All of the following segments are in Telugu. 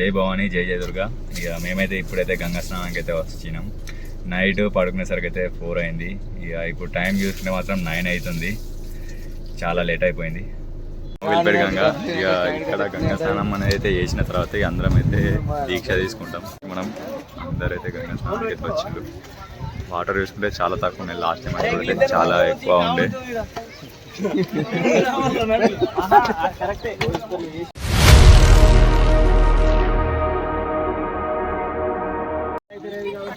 జై భవానీ జై జయ దుర్గా. ఇక మేమైతే ఇప్పుడైతే గంగా స్నానానికి అయితే వచ్చినాం. నైట్ పడుకునేసరికి అయితే ఫోర్ అయింది. ఇక ఇప్పుడు టైం చూసుకుంటే మాత్రం నైన్ అవుతుంది. చాలా లేట్ అయిపోయింది. వెళ్ళిపోయి గంగా ఇక ఇక్కడ గంగా స్నానం అనేది అయితే చేసిన తర్వాత ఇక అందరం అయితే దీక్ష తీసుకుంటాం. మనం అందరైతే గంగా స్నానానికి అయితే వచ్చిండ్రు. వాటర్ చూసుకుంటే చాలా తక్కువ ఉన్నాయి. లాస్ట్ టైం అయితే చాలా ఎక్కువ ఉండే.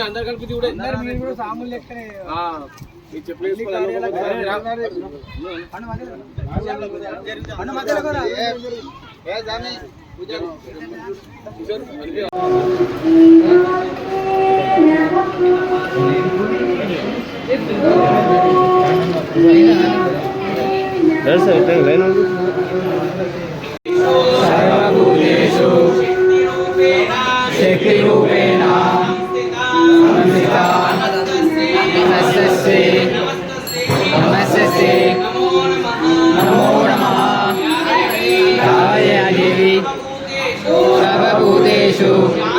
అందరు కలిపి చూడే మీరు సర్వభూతేషు Budeshu,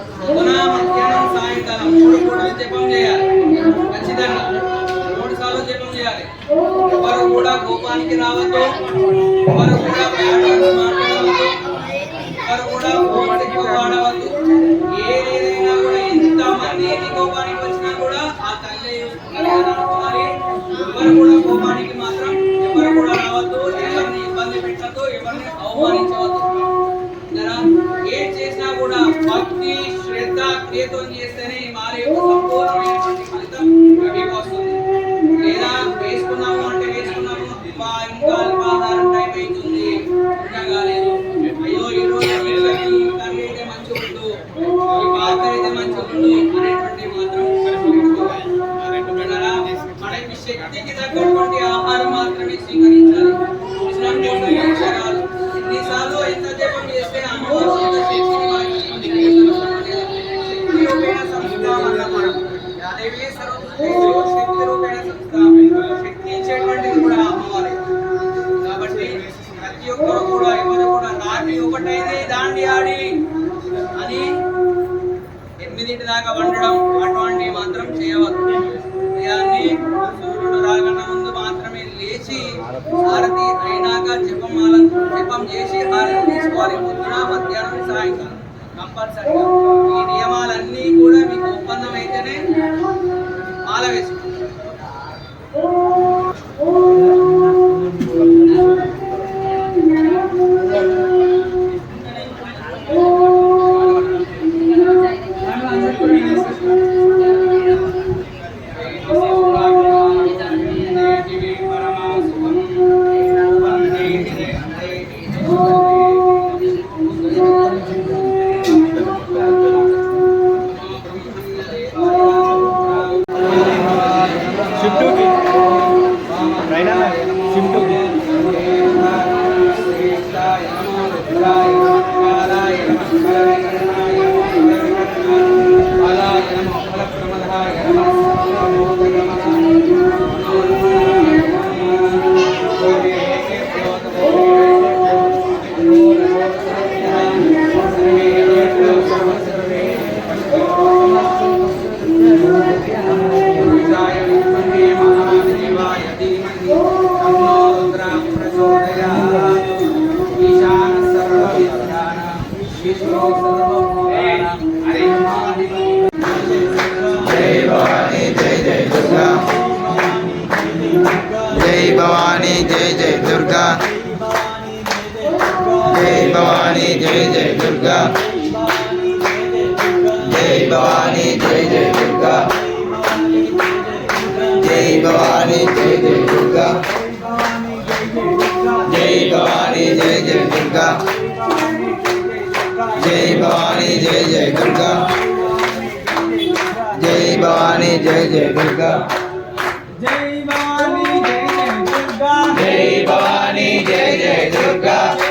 నింపాలి మధ్యాహ్నం సాయంకాలం మూడు కూడా జపం చేయాలి. ఖచ్చితంగా. మూడు సార్లు జపం చేయాలి. ఎవరు కూడా కోపానికి రావద్దు. ఎవరు కూడా మాట్లాడవద్దు. ఎవరు కూడా ఫోన్ ఎక్కువ వాడవద్దు ఏదైనా కూడా ఎంత మంది కోపానికి వచ్చినా కూడా ఆ తల్లి ఎవరు కూడా కోపానికి todo el día హారతి అయినాక జపమాల జపం చేసి హారతి తీసుకోవాలి. పొద్దున మధ్యాహ్నం సాయంకాలం కంపల్సరీగా ఈ నియమాలన్నీ కూడా మీకు ఒప్పందం అయితేనే మాల వేసుకుంటారు. నమ जय भवानी जय जय दुर्गा। जय भवानी जय जय दुर्गा। जय भवानी जय जय दुर्गा। जय भवानी जय जय दुर्गा। जय भवानी जय जय दुर्गा। जय भवानी जय जय दुर्गा। जय भवानी जय जय दुर्गा।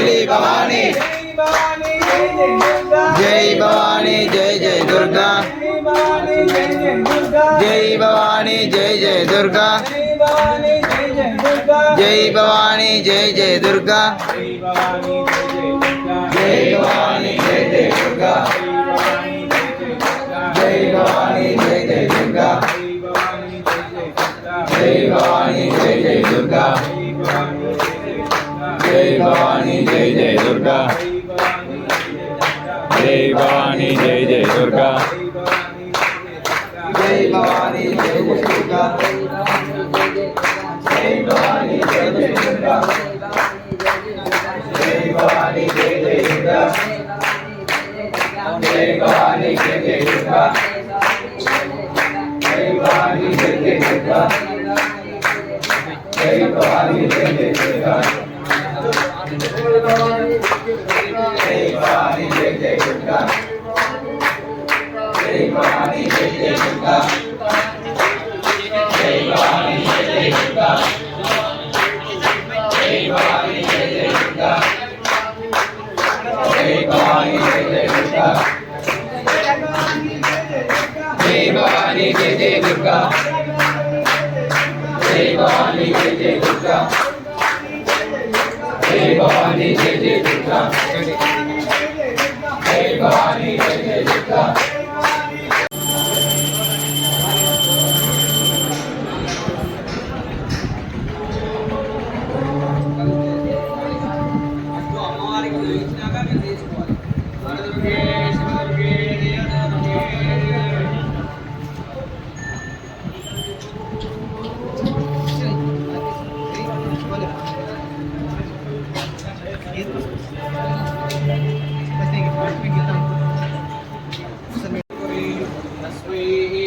హరి భవానీ. జై భవానీ జై జై దుర్గా. జై భవానీ జై జై దుర్గా. జై భవానీ జై జై దుర్గా. జై భవానీ జై జై దుర్గా. జై భవానీ జై జై దుర్గా. జై భవానీ జై జై Durga. Devani Jai Jai Bhavani Jai Jai Durga Jai Bhavani Jai Jai Durga Jai Bhavani Jai Jai Durga Jai Bhavani Jai Jai Durga Jai Bhavani Jai Jai Durga Jai Bhavani Jai Jai Durga Jai Bhavani Jai Jai Durga Bhagavani Jai Jai Durga.